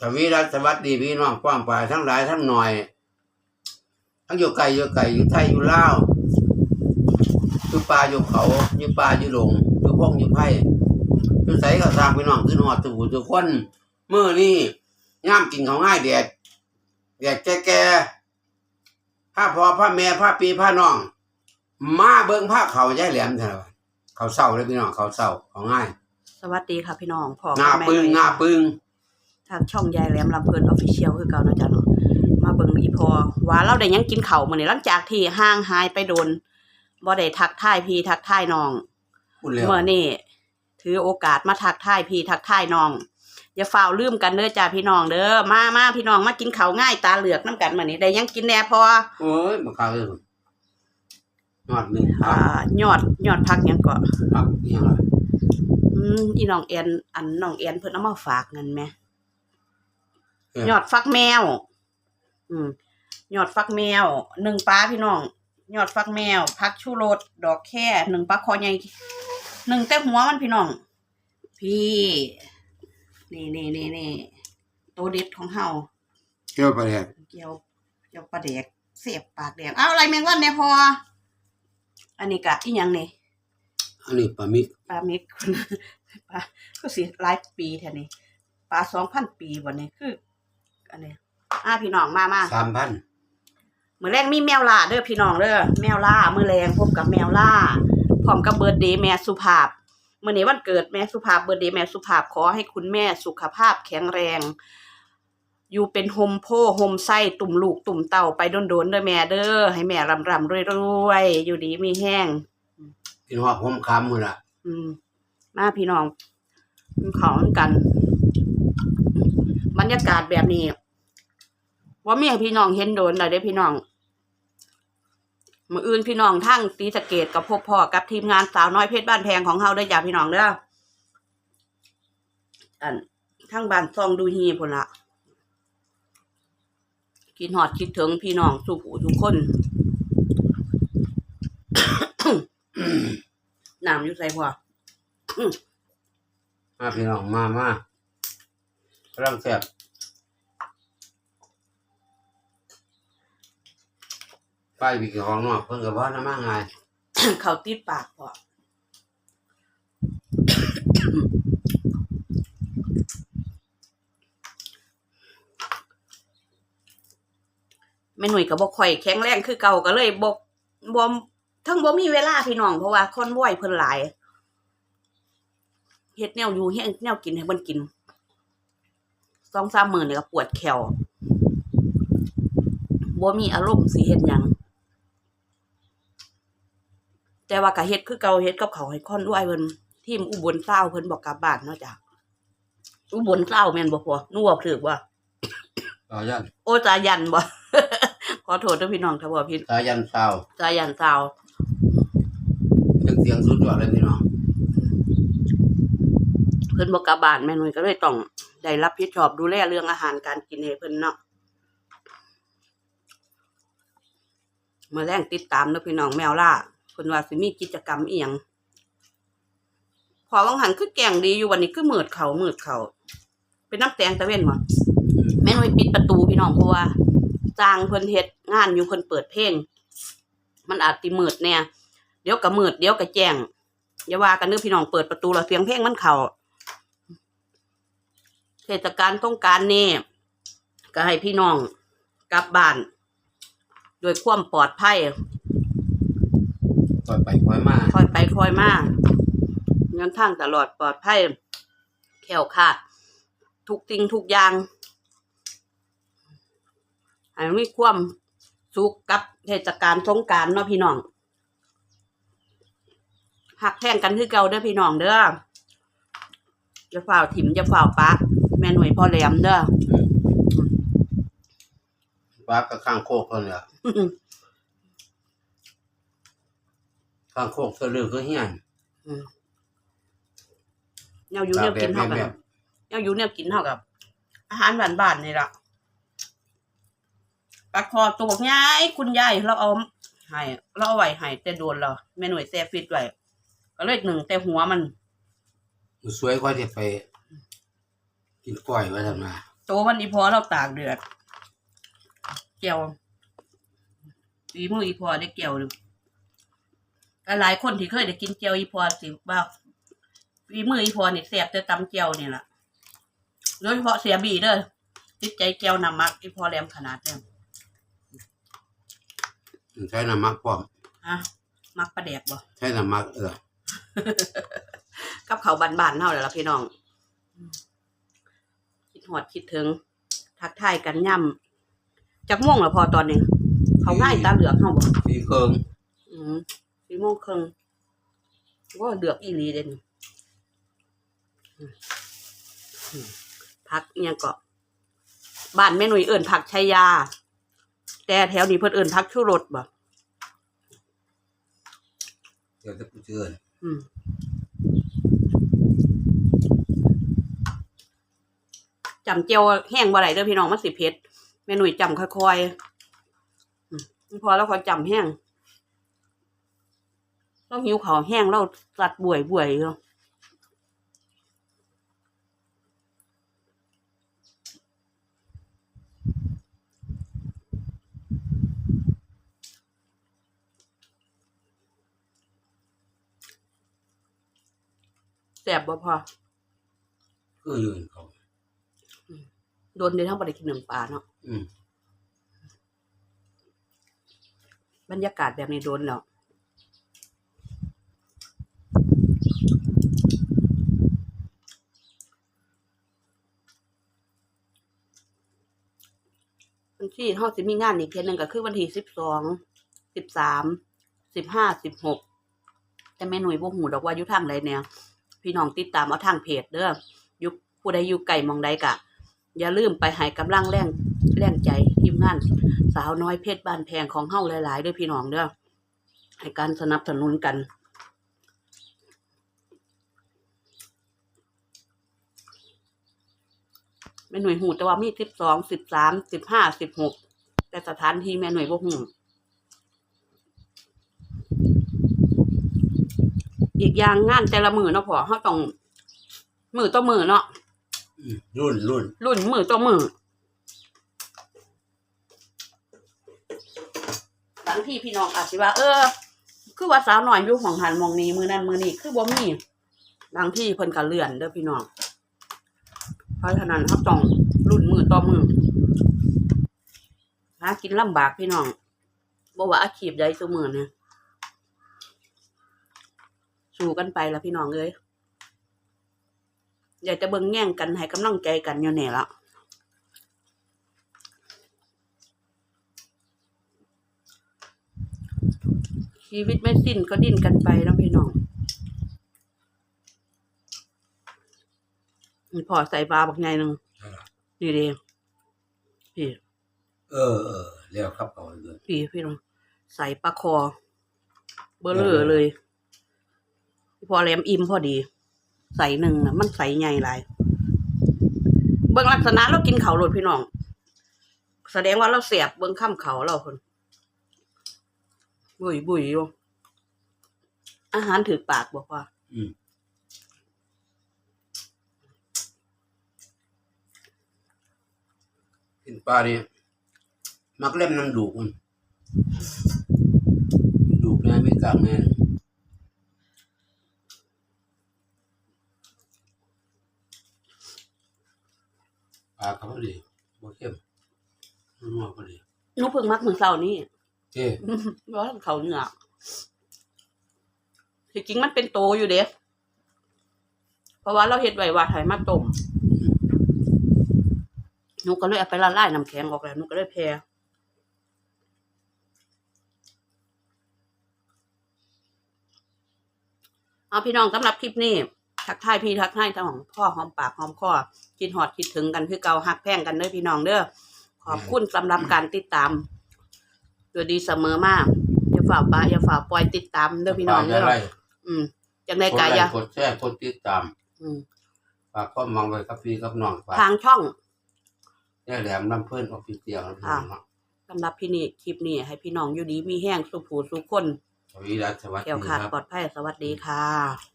ทวีรัตน์สวัสดีพี่น้องป้องปลายทั้งหลายทั้งหน่อย ทั้งอยู่ไกลอยู่ไกลอยู่ไทยอยู่ลาวอยู่ป่าอยู่เขาอยู่ป่าอยู่หลงอยู่พงอยู่ไผ่อยู่ใสก็สร้างพี่น้องขึ้นหอดทุกผู้ทุกคนเมื่อนี้ย่ามกินเขาวง่ายแดดแดดแก่ๆผ้าพอผ้าแม่ผ้าปีผ้าน้อง มาเบิ่งผ้าเขาย้ายแหลมเถอะเขาเศร้าเลยพี่น้องเขาเศร้าเขาง่าย สวัสดีค่ะพี่น้องพ่อหน้ากับแม่ปึงหน้าปึง ทางช่องยายแหลมลำเพลินออฟฟิเชียลคือเก่าเนาะจ๊ะเนาะมาเบิ่งอีพอว่าเราได้หยังกินข้าวมื้อนี้หลังจากที่ห่างหายไปโดนบ่ได้ทักทายพี่ทักทายน้องพูดแล้วเมื่อนี่ถือโอกาสมาทักทายพี่ทักทายน้อง อย่าฝ่าวลืมกันเด้อจ้าพี่น้องเด้อมามาพี่น้องมากินข้าวง่ายตาเหลือกน้ำกันมื้อนี้ได้หยังกินแน่พอโอ้ยมาข้าวเลยยอดหนึ่งอ่ายอดยอดพักหยังก็ผักนี่ยังไงอืมอีน้องแอนอันน้องแอนเพิ่นเอามาฝากเงินแหม เออ ยอดฟักแมว อืมยอดฟักแมวหนึ่งปลาพี่น้อง ยอดฟักแมวพักชูรสดอกแค่หนึ่งปลาคอใหญ่หนึ่งแต่หัวมันพี่น้อง พี่ นี่นี่นี่นี่ตัวเด็ดของเฮาเกี่ยวไปแดกเกี่ยวเกี่ยวปลาแดกเสียบปากแดงเอาอะไรแมงวันเนี่ยพอ อันนี้กะอีหยังนี่อันนี้ปลามิกปลาเม็ก ปลาก็สิหลายปีแท้นี่ปลาสองพันปีวันนี้คือ อันนี้อ่าพี่น้องมามาสามพันมือแรกมีแมวล่าเด้อพี่น้องเด้อแมวล่ามือแรงพบกับแมวล่าพร้อมกับเบิร์ดเดย์แม่สุภาพมื่อนี้วันเกิดแม่สุภาพเบิร์ดเดย์แม่สุภาพขอให้คุณแม่สุขภาพแข็งแรง อยู่เป็นโฮมโพโฮมไส้ตุ่มลูกตุ่มเต่าไปโดนๆเด้อแม่เด้อให้แม่รำรำๆรวยๆอยู่ดีมีแห้งกินหอดหอมคำมือละอืมมาพี่น้องกินของกัน บรรยากาศแบบนี้ว่ามีพี่น้องเห็นโดนเลยเด้พี่น้องมืออื่นพี่น้องทั้งสีสะเกตกับพบพ่อกับทีมงานสาวน้อยเพชรบ้านแพงของเฮาได้จ้าพี่น้องเด้ออันทั้งบ้านซองดูฮีพนละกินหอดคิดถึงพี่น้องสุผูทุกคนน้ำอยู่ใส่พ่อมาพี่น้องมามา กำลังแซ่บไปวิกของนอกเพิ่นกับว่าน้ำมันไงเขาติดปากพอแม่หนุ่ยก็บ่ค่อยแข็งแรงคือเก่าก็เลยบ่บ่ทั้งบ่มีเวลาพี่น้องเพราะว่าคนบ่อยเพิ่นหลายเฮ็ดแนวอยู่เฮ็ดแนวกินให้เพิ่นกิน สองสามมื้อนี่ก็ปวดแขวบ่มีอารมณ์สิเฮ็ดหยังแต่ว่าก็เฮ็ดคือเก่าเฮ็ดกับเขาวให้คนด้วยเพิ่นทีมอุบลเศร้าเพิ่นบอกกลับบ้านเนาะจ้ะอุบลเศร้าแม่นบ่พ่อหนูว่าถูกว่าสายันโอจายันบ่ขอโทษด้วยพี่น้องถ้าบ่ผิดสายันเศร้าจายันเศร้าเสียงเสียงสุดยอดเลยพี่น้องเพิ่นบอกกลับบ้านแม่หนุ่ยก็เลยต้อง ได้รับผิดชอบดูแลเรื่องอาหารการกินให้เพิ่นเนาะมาแรงติดตามเด้อพี่น้องแมวล่าเพิ่นว่าสิมีกิจกรรมเอียงพอวังหันคือแกงดีอยู่วันนี้คือมืดเขามืดเขาเป็นน้ำแตงตะเว้นบ่แม่หนุ่ยปิดประตูพี่น้องเพราะว่าจ้างเพิ่นเฮ็ดงานอยู่เพิ่นเปิดเพลง มันอาจสิมืดแน่เดี๋ยวก็มืดเดี๋ยวก็แจ้งอย่าว่ากันเด้อพี่น้องเปิดประตูแล้วเสียงเพลงมันเข้า ทศกาลต้องการนี่ก็ให้พี่น้องกลับบ้านโดยความปลอดภัยคอยไปคอยมาคอยไปคอยมาเงินทางตลอดปลอดภัยแขวขาดทุกสิ่งทุกอย่างให้มีความสุขกับเทศกาลสงกรารเนาะพี่น้องหักแท่งกันคือเก่าเด้อพี่น้องเด้อจะฝ่าวถิ่มจะฝ่าวปะ แม่หน่วยพ่อแหลมเด้อปลากระข้างโคกคนเนี่ยข้างโคกเสลือก็เฮียนอืมแนวอยู่แนวกินเท่าแบบกัแบบนแนวอยู่แนวกินเท่ากับ อาหารบ้านๆนี่ล่ะปลาคอตัวบอกยายคุณยายเราเอาให้เราเอาไว้ให้แต่โดนเราแม่หน่วยแซ่ฟิตไว้ก็เลยหนึ่งแต่หัวมันมันสวยกว่าที่ไป กินกล้วยไว้ทำไมตโตวันนี้พอเราตากเดือดเจียวฝีมืออีพอได้เกี่ยวเลยหลายคนที่เคยได้กินเจียวอีพอสิว่าฝีมืออีพอนี่แซ่บแต่ตำเจียวนี่แหละโดยเฉพาะเสียบีเด้อติดใจเจียวนำมักอีพอแหลมขนาดเนี่ยใช้น้ำมักพร้อมฮะมักประแดกบ่ใช้น้ำมักเออกับเขาวบานๆเท่าเลยล่ะพี่น้องอืมคิด หอดคิดถึง ทักทายกันย่ำจักม่วงละพอตอนนี้ เขาง่ายตาเหลือกเขาบอกสีเคิงอืมสี่โมงครึ่งว่าเดือกอีหลีเด่นอืมอืมพักอิหยังก็บ้านแม่หนุ่ยเอิ่นผักชายา แต่แถวนี้เพิ่นเอิ่นพักชูรสบ่เดี๋ยวจะกูเชิญอืม จำเจียวแห้งบ่ได้เด้อพี่น้องมันสิเผ็ดแม่หนุ่ยจำค่อยๆพอแล้วค่อยจำแห้งเราหิวเขาแห้งเราสัดบ่วยบ่วยเนาะแสบบ่พอคือยืนเขา โดนในทั้งบริกินหนึ่งปลาเนาะอืมบรรยากาศแบบนี้โดนแล้ววันที่เขาสิมีงานอีกเทียหนึงก็คือวันที่สิบสอง สิบสาม สิบห้า สิบหก แต่แม่หน่วยบ่หูดอกว่าอยู่ทางใดแนวพี่น้องติดตามเอาทางเพจเด้ออยุผู้ใดอยู่ไก่มองใดกะ อย่าลืมไปให้กำลังแรงแรงใจทีมงาน สาวน้อยเพชรบ้านแพงของเฮาหลายๆด้วยพี่น้องเด้อให้การสนับสนุนกันแม่หน่วยหูแต่ว่ามีสิบสองสิบสามสิบห้าสิบหกแต่สถานที่แม่หน่วยบ่หูอีกอย่างงานแต่ละมือเนาะพอเฮาต้องมือต่อมือเนาะ รุ่นรุ่นรุ่นมือต่อมือบางที่พี่น้องอาจสิว่า เออ คือว่าสาวหน่อยอยู่ของหันมองนี้มือนั้นมือนี้คือบ่มีบางที่เพิ่นก็เลื่อนเด้อพี่น้องเพราะฉะนั้นเขาต้องรุ่นมือต่อมือหากินลำบากพี่น้องบ่ว่าอาชีพใดซุมื้อเนี่ยสู้กันไปละพี่น้องเอ้ย อยากจะเบิ่งแย่งกันให้กำลังใจกันอยู่เนี่ยละชีวิตไม่สิ้นก็ดิ้นกันไปแล้วพี่น้องนี่พอใส่ปลาบักไงหนึ่งใช่ล่ะนี่เดีพี่เออเออเรียกครับเอาเลยพี่พี่น้องใส่ปลาคอ เบอร์เลอร์เลย พอแหลมอิ่มพอดี ใส่หนึ่งนะมันใส่ใหญ่หลายเบิ่งลักษณะเรากินเขาวโลดพี่น้อง แสดงว่าเราเสียบเบิ่งข้ามเขาเราคนบุยบุยอยู่อาหารถือปากบอกว่าอกินปลาเนี่ยมักเล่มน้ำดูกมันดูแน่ไม่กลางแน่ ปลาเขาพอดีบ่เข้มนัวพอดีหนุเพิ่งมักมือเศร้านี่ เจ้ร้อนเขาเหนือที่จริงมันเป็นโตอยู่เด้เพราะว่าเราเห็ดไว้ว่าไถมาต้มหนูก็เลยเอาไปละลายน้ำแข็งออกแล้วหนูก็เลยแพรเอาพี่น้องสำหรับคลิปนี้ ทักทายพี่ทักทายเจ้าของพ่อหอมปากหอมคอคิดหอดคิดถึงกันคือเก่าหักแพงกันเด้อพี่น้องเด้อขอบคุณสำหรับการติดตามอยู่ดีเสมอมากอย่าฝ่าปลาอย่าฝ่าปล่อยติดตามเด้อพี่น้องปลาเด้จะอไรอืมจังได้กดกาไลยะค์กดแชร์กดติดตาม อืมฝากความหวังไว้กับพี่กับน้องฝากทางช่องแย่แหลมน้ำเพื่อนออฟฟิเชียลนะพี่น้องเนาะสำหรับพี่นี่คลิปนี้ให้พี่น้องอยู่ดีมีแห้งสุขผูสุขคนสวัสดีครับสวัสดีเกี่ยวขาดครับปลอดภัยสวัสดีค่ะ